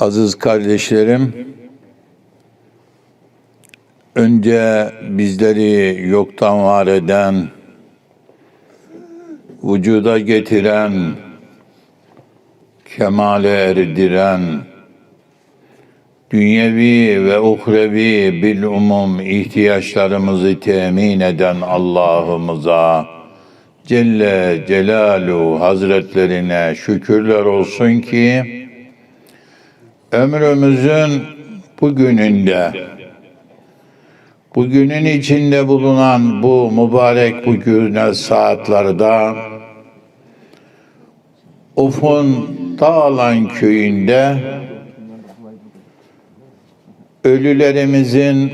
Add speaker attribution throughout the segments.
Speaker 1: Aziz kardeşlerim, önce bizleri yoktan var eden, vücuda getiren, kemale erdiren, dünyevi ve uhrevi bil umum ihtiyaçlarımızı temin eden Allah'ımıza Celle Celaluhu Hazretlerine şükürler olsun ki ömrümüzün bugününde bugünün içinde bulunan bu mübarek bugüne saatlerde Ufun Dağlan köyünde ölülerimizin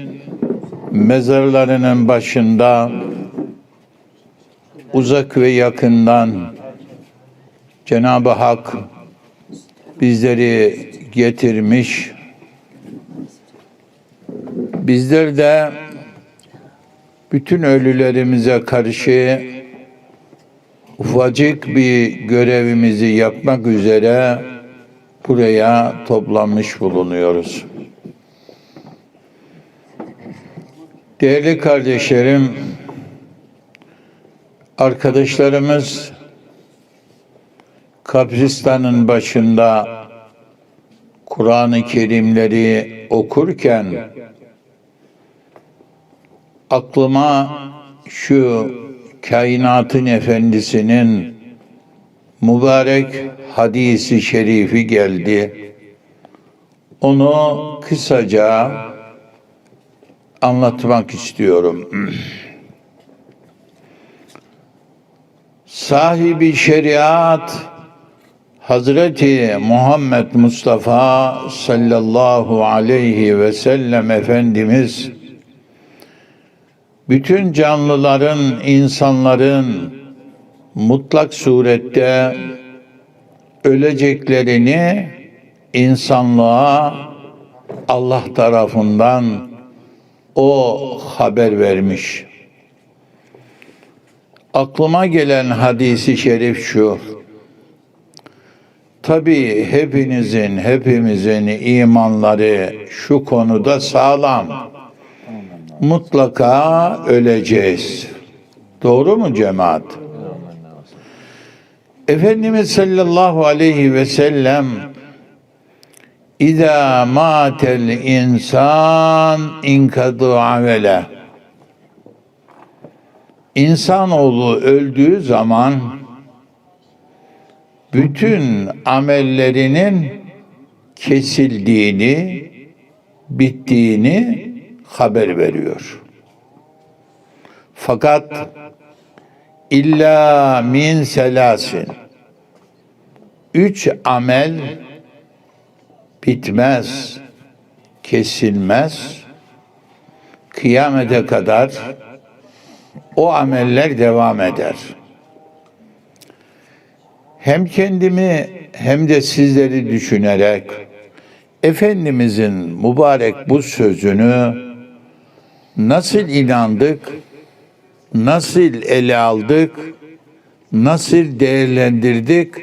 Speaker 1: mezarlarının başında uzak ve yakından Cenab-ı Hak bizleri getirmiş. Bizler de bütün ölülerimize karşı ufacık bir görevimizi yapmak üzere buraya toplanmış bulunuyoruz. Değerli kardeşlerim, arkadaşlarımız kabristanın başında Kur'an-ı Kerimleri okurken aklıma şu kainatın efendisinin mübarek hadisi şerifi geldi. Onu kısaca anlatmak istiyorum. Sahibi şeriat Hazreti Muhammed Mustafa sallallahu aleyhi ve sellem Efendimiz bütün canlıların, insanların mutlak surette öleceklerini insanlığa Allah tarafından o haber vermiş. Aklıma gelen hadisi şerif şu. Tabii hepinizin, hepimizin imanları şu konuda sağlam. Mutlaka öleceğiz. Doğru mu cemaat? Efendimiz sallallahu aleyhi ve sellem İza matel insan inkadu amele. İnsanoğlu öldüğü zaman bütün amellerinin kesildiğini, bittiğini haber veriyor. Fakat illa min selasin üç amel bitmez, kesilmez. Kıyamete kadar o ameller devam eder. Hem kendimi hem de sizleri düşünerek Efendimizin mübarek bu sözünü nasıl inandık, nasıl ele aldık, nasıl değerlendirdik,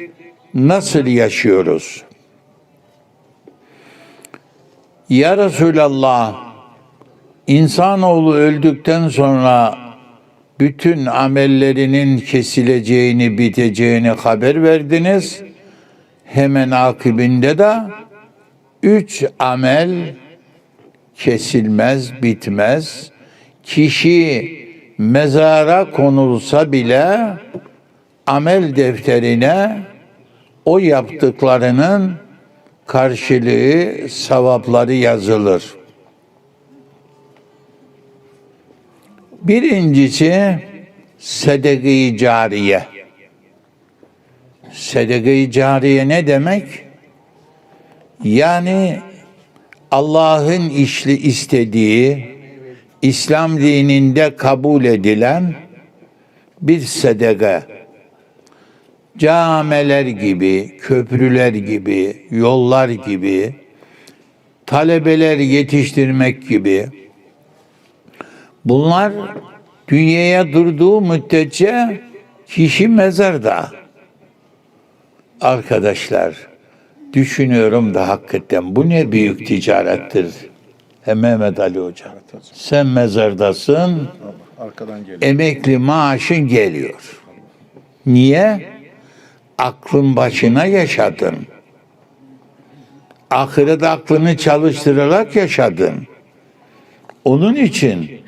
Speaker 1: nasıl yaşıyoruz? Ya Resulallah, insanoğlu öldükten sonra bütün amellerinin kesileceğini, biteceğini haber verdiniz. Hemen akibinde de üç amel kesilmez, bitmez. Kişi mezara konulsa bile amel defterine o yaptıklarının karşılığı, sevapları yazılır. Birincisi sedege-i cariye. Sedege-i cariye ne demek? Yani Allah'ın işli istediği, İslam dininde kabul edilen bir sedege. Cameler gibi, köprüler gibi, yollar gibi, talebeler yetiştirmek gibi, Bunlar dünyaya durduğu müddetçe kişi mezarda. Arkadaşlar, Düşünüyorum da hakikaten bu ne büyük ticarettir. He Mehmet Ali Hoca. Sen mezardasın, emekli maaşın geliyor. Niye? Aklın başına yaşadın. Ahiret aklını çalıştırarak yaşadın. Onun için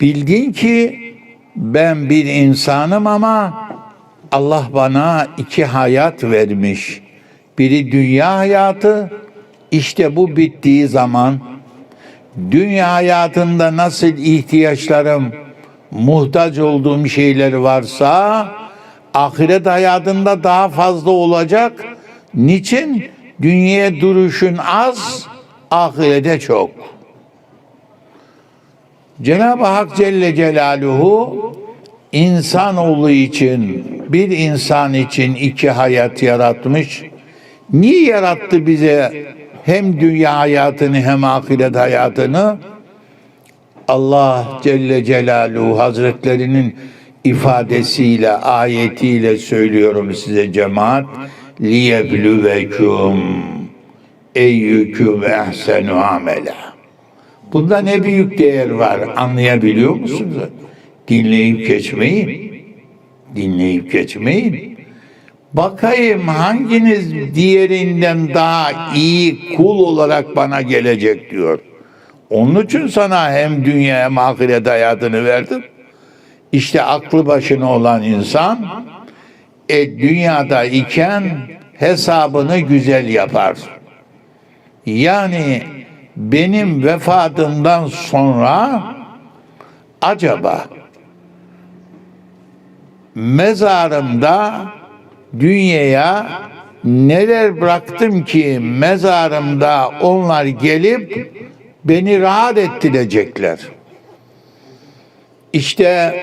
Speaker 1: bildin ki ben bir insanım ama Allah bana iki hayat vermiş. Biri dünya hayatı, işte bu bittiği zaman dünya hayatında nasıl ihtiyaçlarım, muhtaç olduğum şeyler varsa ahiret hayatında daha fazla olacak. Niçin? Dünyaya duruşun az, ahirete çok. Cenab-ı Hak Celle Celaluhu insanoğlu için, bir insan için iki hayat yaratmış. Niye yarattı bize hem dünya hayatını hem ahiret hayatını? Allah Celle Celaluhu Hazretlerinin ifadesiyle, ayetiyle söylüyorum size cemaat. لِيَبْلُوَكُمْ eyyüküm ehsenu amela. Bunda ne büyük değer var anlayabiliyor musunuz? Dinleyip geçmeyin. Dinleyip geçmeyin. Bakayım hanginiz diğerinden daha iyi kul olarak bana gelecek diyor. Onun için sana hem dünya hem ahiret hayatını verdim. İşte aklı başına olan insan e, dünyada iken hesabını güzel yapar. Yani benim vefatımdan sonra acaba mezarımda dünyaya neler bıraktım ki mezarımda onlar gelip beni rahat ettirecekler. İşte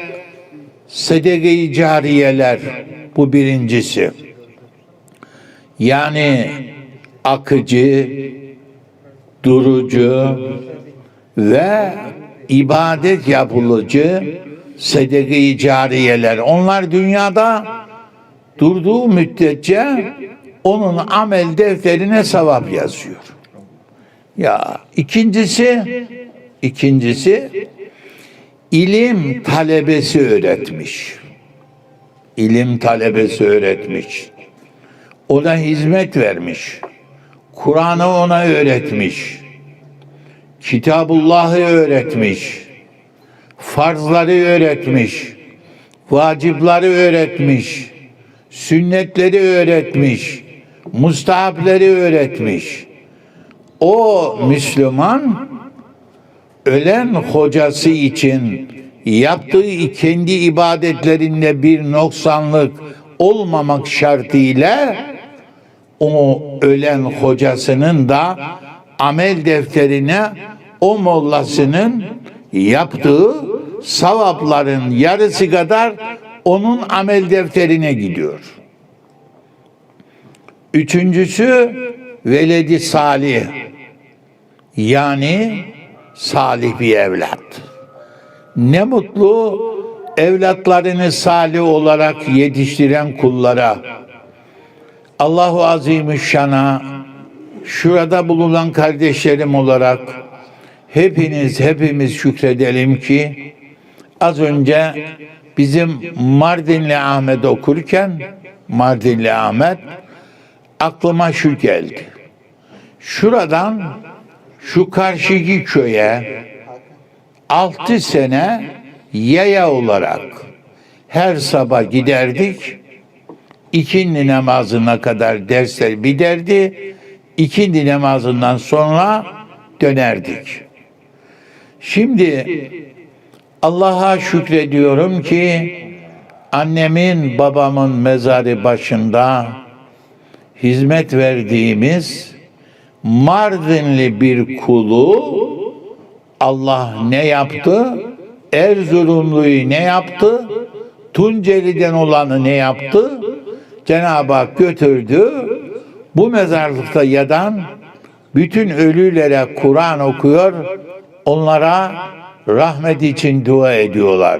Speaker 1: sedege-i cariyeler bu birincisi. Yani akıcı, durucu ve ibadet yapılıcı sedege-i cariyeler. Onlar dünyada durduğu müddetçe onun amel defterine sevap yazıyor. Ya ikincisi ikincisi ilim talebesi öğretmiş. İlim talebesi öğretmiş. Ona hizmet vermiş. Kur'an'ı ona öğretmiş. Kitabullah'ı öğretmiş. Farzları öğretmiş. Vacipleri öğretmiş. Sünnetleri öğretmiş. Mustahapleri öğretmiş. O Müslüman ölen hocası için yaptığı kendi ibadetlerinde bir noksanlık olmamak şartıyla o ölen hocasının da amel defterine o mollasının yaptığı savapların yarısı kadar onun amel defterine gidiyor. Üçüncüsü veledi salih yani salih bir evlat. Ne mutlu evlatlarını salih olarak yetiştiren kullara. Allahu Azimüşşan'a şurada bulunan kardeşlerim olarak hepiniz hepimiz şükredelim ki az önce bizim Mardinli Ahmet okurken Mardinli Ahmet aklıma şu geldi. Şuradan şu karşıki köye altı sene yaya olarak her sabah giderdik. İkindi namazına kadar dersler biterdi. İkindi namazından sonra dönerdik. Şimdi Allah'a şükrediyorum ki annemin babamın mezarı başında hizmet verdiğimiz Mardinli bir kulu Allah ne yaptı? Erzurumlu'yu ne yaptı? Tunceli'den olanı ne yaptı? Cenab-ı Hak götürdü. Bu mezarlıkta yadan bütün ölülere Kur'an okuyor. Onlara rahmet için dua ediyorlar.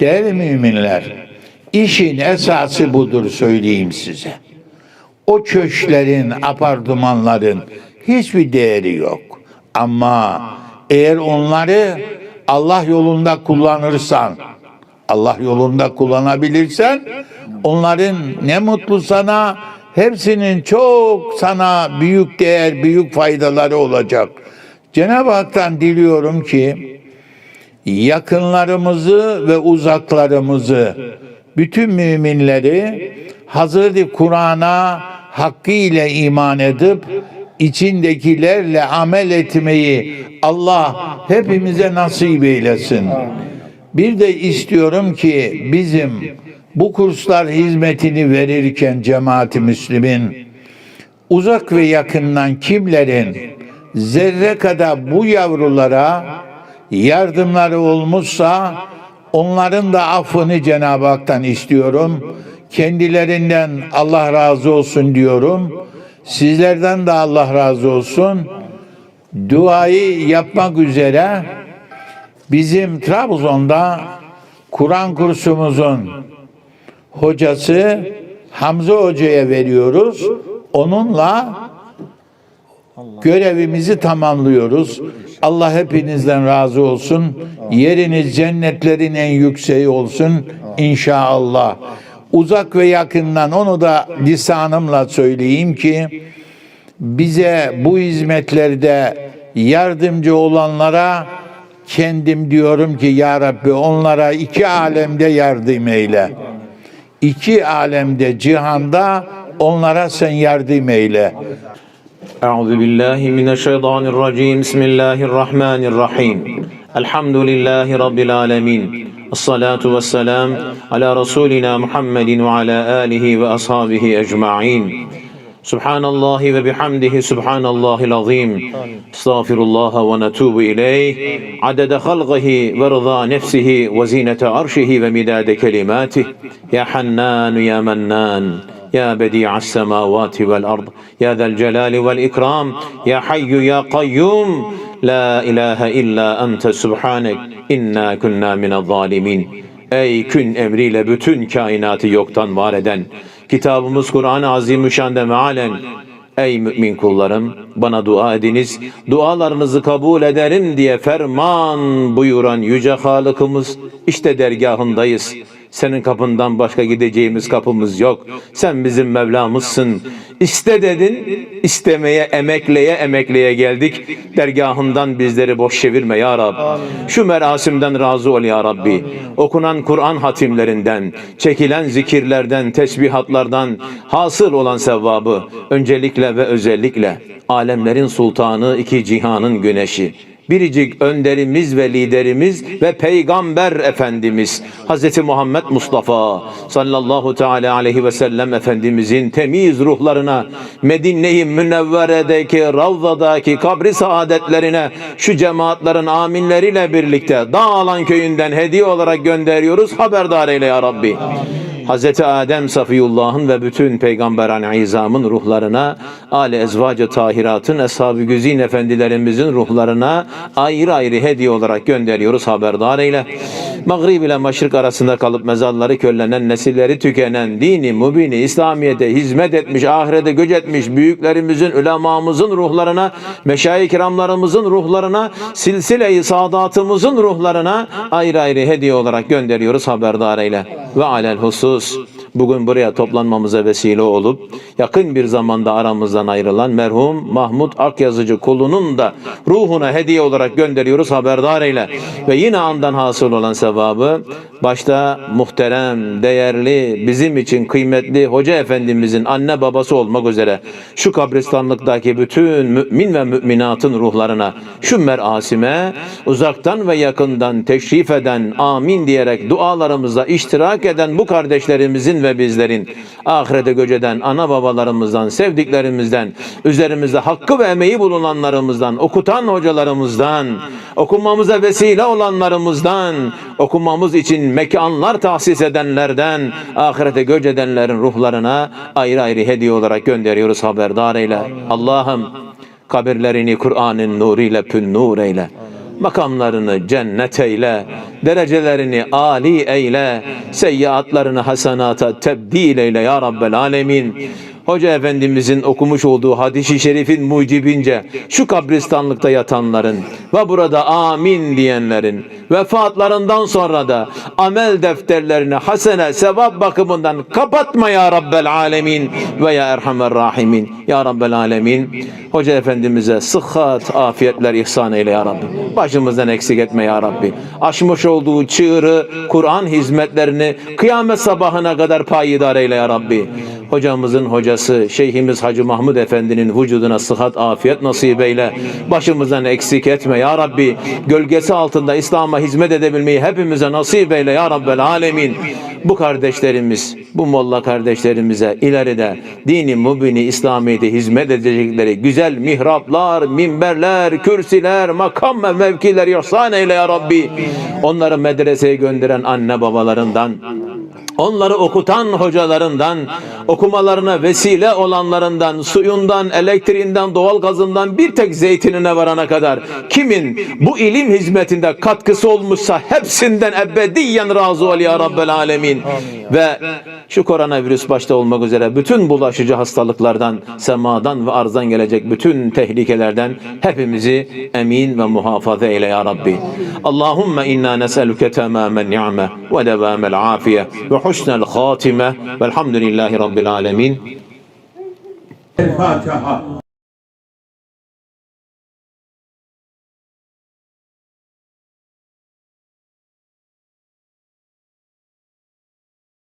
Speaker 1: Değerli müminler, işin esası budur söyleyeyim size. o köşklerin, apartmanların hiçbir değeri yok. Ama eğer onları Allah yolunda kullanırsan, Allah yolunda kullanabilirsen onların ne mutlu sana. Hepsinin çok sana büyük değer, büyük faydaları olacak. Cenab-ı Hak'tan diliyorum ki yakınlarımızı ve uzaklarımızı bütün müminleri Hazreti Kur'an'a hakkıyla iman edip içindekilerle amel etmeyi Allah hepimize nasip eylesin. Bir de istiyorum ki bizim bu kurslar hizmetini verirken cemaati Müslümin uzak ve yakından kimlerin zerre kadar bu yavrulara yardımları olmuşsa onların da affını Cenab-ı Hak'tan istiyorum. Kendilerinden Allah razı olsun diyorum. Sizlerden de Allah razı olsun. Duayı yapmak üzere bizim Trabzon'da Kur'an kursumuzun hocası Hamza Hoca'ya veriyoruz. Onunla görevimizi tamamlıyoruz. Allah hepinizden razı olsun. Yeriniz cennetlerin en yükseği olsun inşallah. Uzak ve yakından onu da lisanımla söyleyeyim ki bize bu hizmetlerde yardımcı olanlara kendim diyorum ki ya Rabbi onlara iki alemde yardım eyle iki alemde cihanda onlara sen yardım eyle.
Speaker 2: Euzu billahi mineşşeytanirracim. Bismillahirrahmanirrahim. Elhamdülillahi rabbil alamin. Esselatu vesselam ala rasulina Muhammedin ve ala alihi ve ashabihi ecmaîn. وعلى آله وأصحابه أجمعين سبحان الله وبحمده سبحان الله العظيم استغفر الله ونتوب إليه عدد خلقه ورضا نفسه وزينة عرشه ومداد كلماته يا حنان يا منان يا بديع السماوات والأرض يا ذا الجلال والإكرام يا حي يا قيوم لا إله إلا أنت سبحانك إنا كنا من الظالمين Ey kün emriyle bütün kainatı yoktan var eden, kitabımız Kur'an-ı Azimüşşan'da mealen, Ey mümin kullarım bana dua ediniz, dualarınızı kabul ederim diye ferman buyuran yüce Halık'ımız işte dergahındayız. Senin kapından başka gideceğimiz kapımız yok. Sen bizim Mevlamızsın. İste dedin, istemeye, emekleye, emekleye geldik. Dergahından bizleri boş çevirme ya Rab. Şu merasimden razı ol ya Rabbi. Okunan Kur'an hatimlerinden, çekilen zikirlerden, tesbihatlardan hasıl olan sevabı öncelikle ve özellikle alemlerin sultanı, iki cihanın güneşi, biricik önderimiz ve liderimiz ve peygamber efendimiz Hz. Muhammed Mustafa sallallahu teala aleyhi ve sellem efendimizin temiz ruhlarına Medine-i Münevvere'deki Ravza'daki kabri saadetlerine şu cemaatlerin aminleriyle birlikte Dağalan köyünden hediye olarak gönderiyoruz haberdar eyle ya Rabbi. Hz. Adem Safiyullah'ın ve bütün peygamberan izamın ruhlarına, Ali Ezvacı Tahirat'ın, Eshab-ı Güzin efendilerimizin ruhlarına ayrı ayrı hediye olarak gönderiyoruz haberdar eyle. Mağrib ile Maşrık arasında kalıp mezarları köllenen, nesilleri tükenen, dini, mübini, İslamiyet'e hizmet etmiş, ahirete göç etmiş büyüklerimizin, ulemamızın ruhlarına, meşayih kiramlarımızın ruhlarına, silsile-i saadatımızın ruhlarına ayrı ayrı hediye olarak gönderiyoruz haberdar eyle. Ve alel husus bugün buraya toplanmamıza vesile olup yakın bir zamanda aramızdan ayrılan merhum Mahmut Akyazıcı kulunun da ruhuna hediye olarak gönderiyoruz haberdar eyle. Ve yine andan hasıl olan sevabı başta muhterem, değerli, bizim için kıymetli hoca efendimizin anne babası olmak üzere şu kabristanlıktaki bütün mümin ve müminatın ruhlarına şu merasime uzaktan ve yakından teşrif eden amin diyerek dualarımıza iştirak eden bu kardeşlerimizin ve bizlerin ahirete göç eden ana babalarımızdan, sevdiklerimizden, üzerimizde hakkı ve emeği bulunanlarımızdan, okutan hocalarımızdan, okumamıza vesile olanlarımızdan, okumamız için mekanlar tahsis edenlerden, ahirete göç edenlerin ruhlarına ayrı ayrı hediye olarak gönderiyoruz haberdar eyle. Allah'ım kabirlerini Kur'an'ın nuruyla pün nur eyle. Makamlarını cennet eyle, derecelerini âli eyle, seyyiatlarını hasenata tebdil eyle ya Rabbel alemin. Hoca Efendimizin okumuş olduğu hadis-i şerifin mucibince şu kabristanlıkta yatanların ve burada amin diyenlerin vefatlarından sonra da amel defterlerini hasene sevap bakımından kapatma ya Rabbel Alemin ve ya Erhamer Rahimin ya Rabbel Alemin Hoca Efendimiz'e sıhhat, afiyetler ihsan eyle ya Rabbi. Başımızdan eksik etme ya Rabbi. Aşmış olduğu çığırı, Kur'an hizmetlerini kıyamet sabahına kadar payidar eyle ya Rabbi. Hocamızın hocası Şeyhimiz Hacı Mahmud Efendi'nin vücuduna sıhhat, afiyet nasip eyle. Başımızdan eksik etme ya Rabbi. Gölgesi altında İslam'a hizmet edebilmeyi hepimize nasip eyle ya Rabbel Alemin. Bu kardeşlerimiz, bu molla kardeşlerimize ileride dini mübini İslamiyet'e hizmet edecekleri güzel mihraplar, minberler, kürsiler, makam ve mevkiler ihsan eyle ya Rabbi. Onları medreseye gönderen anne babalarından, Onları okutan hocalarından, okumalarına vesile olanlarından, suyundan, elektriğinden, doğalgazından bir tek zeytinine varana kadar kimin bu ilim hizmetinde katkısı olmuşsa hepsinden ebediyen razı ol ya Rabbel Alemin. Ve şu koronavirüs başta olmak üzere bütün bulaşıcı hastalıklardan, semadan ve arzdan gelecek bütün tehlikelerden hepimizi emin ve muhafaza eyle ya Rabbi. Allahümme inna nes'eluke temamen ni'me ve devamel afiye ve حسن الخاتمة والحمد لله رب العالمين.
Speaker 3: الفاتحة.